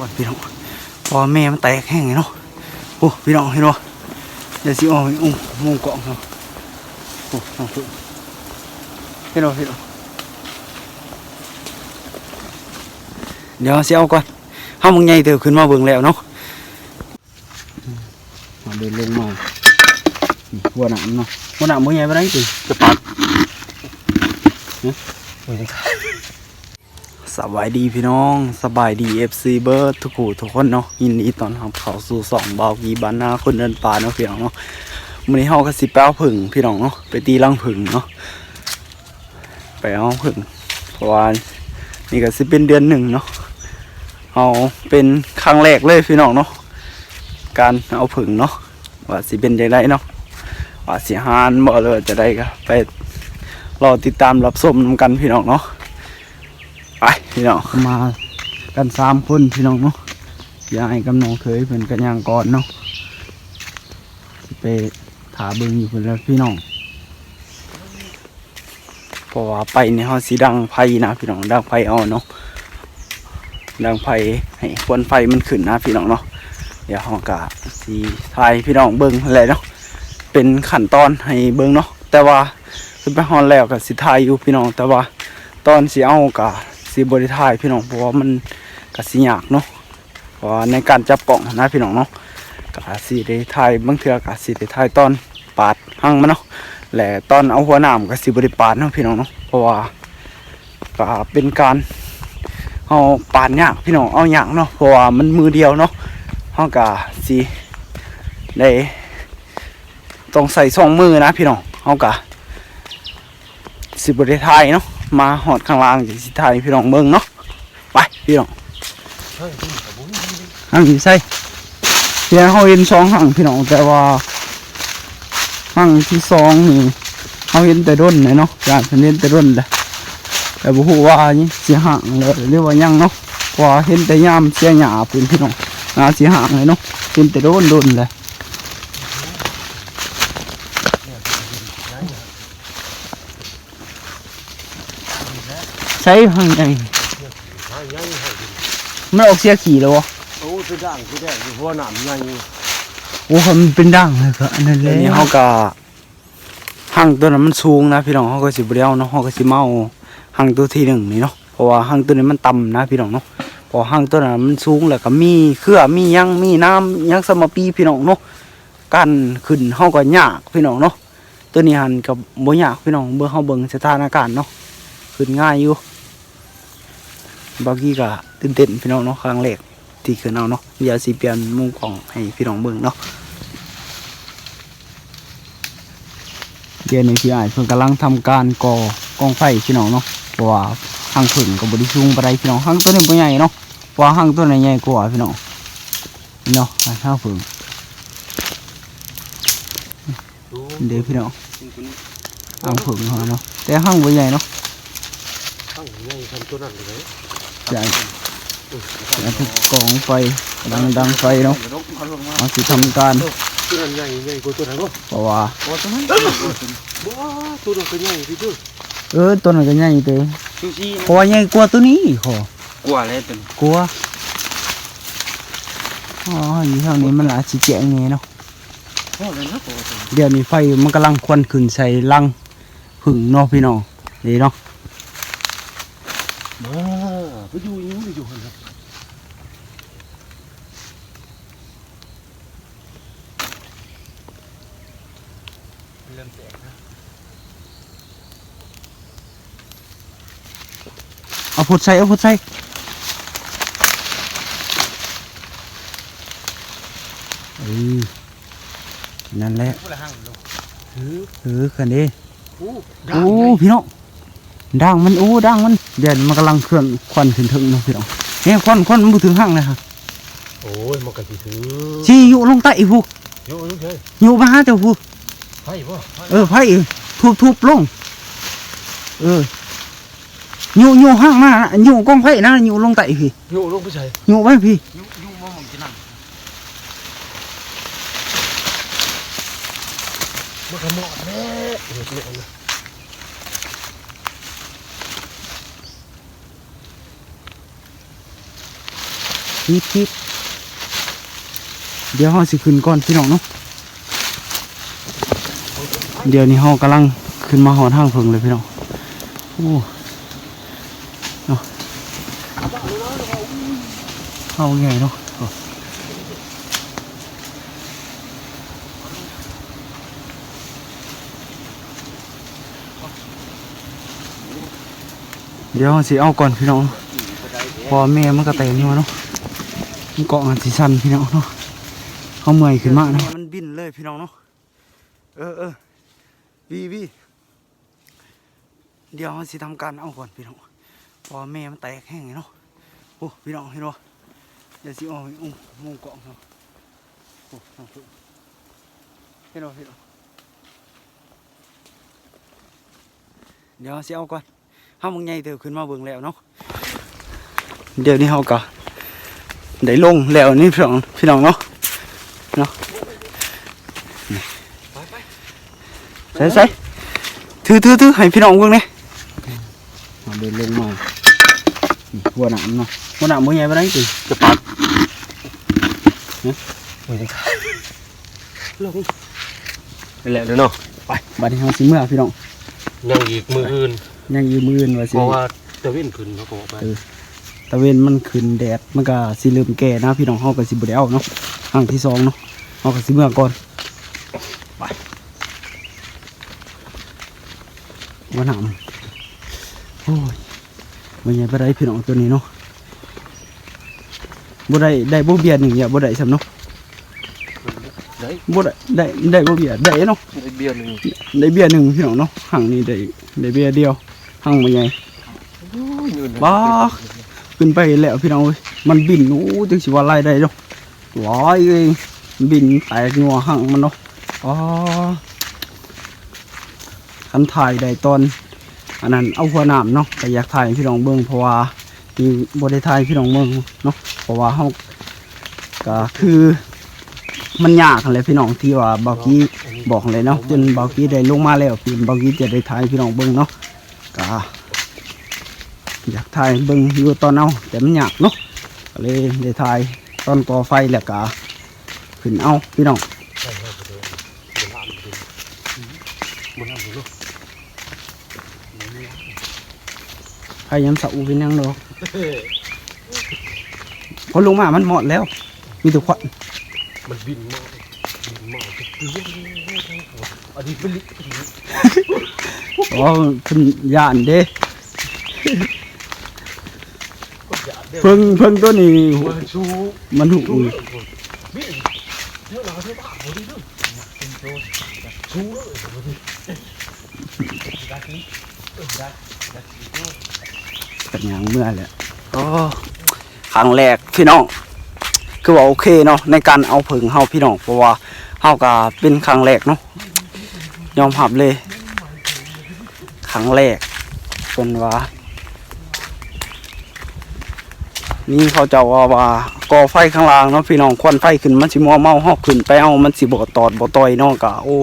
วันพี่น้องพอแม่มันแตกแห้งไงเนาะโอ้พี่น้องเห็นบ่เดี๋ยวสิออกอุ้งมุงเกาะเนาะโอ้น้องพึ่งเห็นบ่พี่น้องเดี๋ยวสิเอาก่อนเฮามึงใหญ่เติบขึ้นมาเบิ่งแล้วเนาะอืมมาเดินลงมานี่หัวหนามเนาะหัวหนามมึงใหญ่ปานใดติจะปัด สบายดีพี่น้อง สบายดี FC เบิร์ดทุกคู่ทุกคนเนาะยินดีตอนรับเข้าสู่สองเบากีบานนาคนเดินป่าเนาะพี่น้องเนาะมื้อนี้เฮาก็สิไปเอาผึ่งพี่น้องเนาะไปตีรังผึ่งเนาะไปเอาผึ่งเพราะว่านี่ก็สิเป็นเดือนหนึ่งเนาะเอาเป็นครั้งแรกเลยพี่น้องเนาะการเอาผึ่งเนาะว่าสิเป็นจังไดเนาะว่าสิหานบ่เลยจะได้ก็ไปรอติดตามรับชมกันพี่น้องเนาะ พี่น้องมากันสามคนพี่น้องเนาะยายกับน้องเคยเป็นกันย่างก่อนเนาะสิไปถาเบิงอยู่เพื่อนล้วพี่น้องเพราะว่าไปในห้องสีดังไฟนะพี่น้องดังไฟเอาเนาะดังไฟให้ควนไฟมันขึ้นนะพี่น้องเนาะเดี๋ยวห้องกะสีทายพี่น้องเบิงอะไรเนาะเป็นขั้นตอนให้เบิงเนาะแต่ว่าขึ้นไปฮอนแล้วกับสิทายอยู่พี่น้องแต่ว่าตอนสีเอากะ สีบริทายพี่น้องเพราะว่ามันกสิยากเนาะเพราะในการจับกล่องนะพี่น้องเนาะกสีได้ทายบางเทื่อกสีได้ทายตอนปาดหั่งมันเนาะและตอนเอาหัวหนามกสีบริปาดเนาะพี่น้องเนาะเพราะว่าก็เป็นการเอาปาดยากพี่น้องเอายากเนาะเพราะว่ามันมือเดียวเนาะเฮากะสีได้ต้องใส่สองมือนะพี่น้องเฮากะสิบริทายเนาะ มาหอดข้างล่างจากสิไทยพี่น้องเบิ่งเนาะไปพี่น้องหังอยู่ใส่เพียเขาเห็นสองหังพี่น้องแต่ว่าหังที่สองนี่เขาเห็นแต่ด้นเลยเนาะอยากเห็นแต่ด้นเลยแต่บุหัวนี่เสียห่างเลยเรียกว่ายังเนาะเพราะว่าเห็นแต่ยามเสียหยาปืนพี่น้องนาเสียห่างเลยเนาะเห็นแต่ด้นด้นเลย ใช้หังไงมันออกเสียขี่แล้ววะโอ้คือด่างคือแดงคือหัวหนามใหญ่โอ้มันเป็นด่างเลยก็อันนั้นเลยนี่เขาก็หั่งตัวนั้นมันสูงนะพี่น้องเขาก็สิบเดียวเนาะเขาก็สิเมาหั่งตัวที่หนึ่งนี่เนาะเพราะว่าหั่งตัวนี้มันต่ำนะพี่น้องเนาะเพอหั่งตัวนั้นมันสูงแล้วก็มีเครือมีหยังมีน้ำหยังสมปีพี่น้องเนาะกันขึ้นเขาก็ยากพี่น้องเนาะตัวนี้หันกับบ่ยากพี่น้องเบิ่งเขาเบิ่งสถานการณ์เนาะขึ้นง่ายอยู่ บางทีก็ตื่นเต้นพี่น้องเนาะครั้งแรกที่ขึ้นเอาเนาะเดี๋ยวสิเปลี่ยนมุมกล้องให้พี่น้องเบิ่งเนาะเดี๋ยวนี้พี่อ้ายเพิ่นกำลังทำการก่อกองไฟพี่น้องเนาะเพราะว่าหางผึ่งกับบริสูงปานใดพี่น้องหางตัวนี้บ่ใหญ่เนาะเพราะว่าหางตัวนี้ใหญ่กว่าพี่น้องเนาะห้างผึ่งเดี๋ยวพี่น้องห้างผึ่งเขาเนาะแต่หางบ่ใหญ่เนาะตั้งใหญ่ทำตัวนั้นเลย ใหญ่แล้วคือกองไฟกำลังดังไฟเนาะเอาสิทำการตัวนั้นใหญ่ใหญ่กว่าตัวนั้นวะเพราะว่าว่าตัวนั้นว้าตัวนั้นก็ใหญ่ที่สุดเออตัวนั้นก็ใหญ่เด้อซูชิเพราะว่าใหญ่กว่าตัวนี้ขอกว่าเลยเป็นกลัวอ๋ออยู่แถวนี้มันอาจสิแจ้งไงเนาะโอ้เลยนะตัวตัวเดี๋ยวนี้ไฟมันกำลังควันขึ้นใส่ลังผึ่งเนาะพี่น้องนี่เนาะ มาไป อยู่ยังไปอยู่หันครับเริ่มแตกนะเอาพุดใส่เอาพุดใส่เออนั่นแหละพูดละห้างลงเออคันนี้โอ้โอ้พี่น้องด่างมันโอ้ด่างมัน เดี๋ยวมันกำลังเคลื่อนควันขึ้นถึงเนาะพี่น้องเนี่ยควันควันมันบ่ถึงห้างเลยค่ะโอ้ยมันก็สิถือชี้อยู่ลงใต้ผู้โยลูกเฮ้ยอยู่มาหาเจ้าผู้ไผ่ป่ะเออไฟทุบทุบลงเอออยู่อยู่ห้างมานะอยู่กองไฟนะอยู่ลงไต่พี่โยลงไปใส่อยู่ไว้พี่ยุ่งยุ่งว่ามองจะนั่งมันก็เหมาะแน่เดี๋ยวเดี๋ยว นะเคิดคิดเดี๋ยวเฮาสิขึ้นก่อนพี่น้องเนาะเดี๋ยวนี้เฮากำลังขึ้นมาหอทางเพิงเลยพี่น้องโอ้เนาะเอาไงเนาะเดี๋ยวสิเอาก่อนพี่น้องพอแม่มันก็เตะนี่มาเนาะ มันเกาะมันสิสันพี่น้องเนาะเขาเมื่อยขึ้นมากนะมันบินเลยพี่น้องเนาะเออเออวีวีเดี๋ยวมันสิทำการเอาก่อนพี่น้องพอแม่มันแตกแห้งไงเนาะโอ้พี่น้องเห็นบ่เดี๋ยวสิเอาอุ้มมุงเกาะเนาะโอ้น้องพึ่เห็นบ่พี่น้องเดี๋ยวสิเอาก่อนห้ามึงใหญ่เถอะขึ้นมาเบิ่งแล้วเนาะเดี๋ยวนี้เขาก็ ได้ลงแล้วนี่พี่น้องพี่น้องเนาะเนาะนี่ใส่ใส่ถือถือถือให้พี่น้องเบิ่งนี่เอาเดินลงมานี่หัวหนามเนาะหัวหนามมือใหญ่ไปไหนตีจะปัดลงนี่แหละเด้อเนาะไปบัดนี้เฮาสิเมื่อพี่น้องยังอีกมืออื่นยังอยู่มืออื่นว่าสิเพราะว่าตะเว้นขึ้นเขาบอกไป ตะเวนมันขึ้นแดดมันก็สิเริ่มแก่นะพี่น้องเฮาก็สิบ่ได้เอาเนาะครั้งที่สองเนาะเฮาก็สิเมื่อก่อนไปหัวหนามโอ้ยมันใหญ่ไปได้พี่น้องตัวนี้เนาะบ่ได้ได้บ่เบียดหนึ่งอย่าบ่ได้ซ้ำเนาะได้บ่ได้ได้ได้บ่เบียดได้เนาะได้เบียร์หนึ่งได้เบียดหนึ่งพี่น้องเนาะห่างนี้ได้ได้เบียดเดียวห่างมันใหญ่ยืนบ้า ขึ้นไปแล้วพี่น้องมันบินโอ้จังสิว่าไล่ได้เนาะว้ายเอ้ยบินแตกงัวห่างมันเนาะอ๋อคันถ่ายได้ตอน อันนั้นเอาหัวหน้ำเนาะแต่อยากถ่ายพี่น้องเบิ่งเพราะว่ามีบ่ได้ถ่ายพี่น้องเบิ่งเนาะเพราะว่าเฮาก็คือมันยากนั่นแหละพี่น้องที่ว่าเบากี้บอกเลยเนาะจนเบากี้ได้ลงมาแล้วพี่เบากี้จะได้ถ่ายพี่น้องเบิ่งเนาะ อยากถ่ายเบิ่งอยู่ตอนเอาแต่มันยากเนาะก็เลยได้ถ่ายตอนก่อไฟแล้วก็ขึ้นเอาพี่น้องบนน้ำอยู่เนาะใครยังสะอูเป็นยังดอกพอลงมามันหมดแล้ว มีแต่ควันมันบินมาบินมาจะเลี้ยงอันนี้เป็นลิกอ๋อเพิ่นย่านเด้ก็อย่า เพิ่งเพิ่งตัวนี้มันชูมันหูชูบินเยอะหนาเท่าบ้าพอดีด้วยชูเลยเป็นอย่างเมื่อแหละก็ครั้งแรกพี่น้องคือว่าโอเคเนาะในการเอาผึ่งเฮาพี่น้องเพราะว่าเฮาก็เป็นครั้งแรกเนาะยอมรับเลยครั้งแรกเป็นว่า นี่เขาจะว่าว่าก่อไฟข้างล่างเนาะพี่น้องควันไฟขึ้นมันสิมัวเมาเฮาขึ้นไปเอามันสิบ่ตอดบ่ต่อยเนาะก็โอ้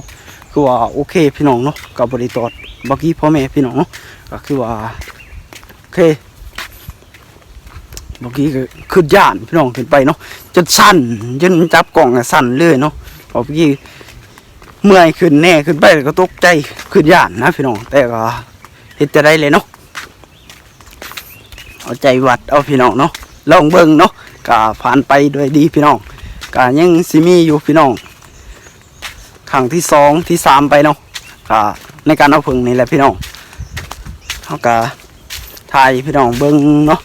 คือว่าโอเคพี่น้องเนาะก็บ่ได้ตอดบักกี้พ่อแม่พี่น้องเนาะก็คือว่าโอเคบักกี้ก็ขึ้นย่านพี่น้องขึ้นไปเนาะจนสั่นจนจับกล่องสั่นเลยเนาะเพราะบักกี้เมื่อยขึ้นแน่ขึ้นไปก็ตกใจขึ้นย่านนะพี่น้องแต่ก็เฮ็ดจะได้เลยเนาะเอาใจวัดเอาพี่น้องเนาะ ลองเบิ่งเนาะก็ผ่านไปด้วยดีพี่น้องก็ยังสิมีอยู่พี่น้องครั้งที่สองที่สามไปเนาะก็ในการเอาผึ่งนี่แหละพี่น้องเขาก็ถ่ายพี่น้องเบิ่งเนาะ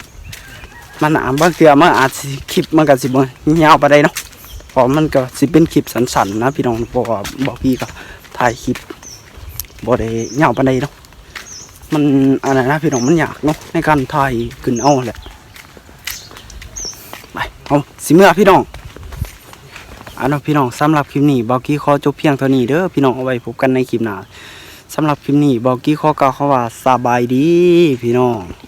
มันอ่าจบางเทื่อมันอาจคลิปมันก็สิบ่ยาวไปได้เนาะเพราะมันก็สิเป็นคลิปสั้นๆนะพี่น้องเพราะว่าบอกพี่ก็ถ่ายคลิปบ่ได้ยาวปานใดเนาะมันอันนั้นะพี่น้องมันยากเนาะในการถ่ายขึ้นเอาแหละ เอาสิเมื่อพี่น้องอันนั้นพี่น้องสำหรับคลิปนี้บอกกี้ขอจบเพียงเท่านี้เด้อพี่น้องเอาไว้พบกันในคลิปหน้าสำหรับคลิปนี้บอกกี้ขอกล่าวคำว่าสบายดีพี่น้อง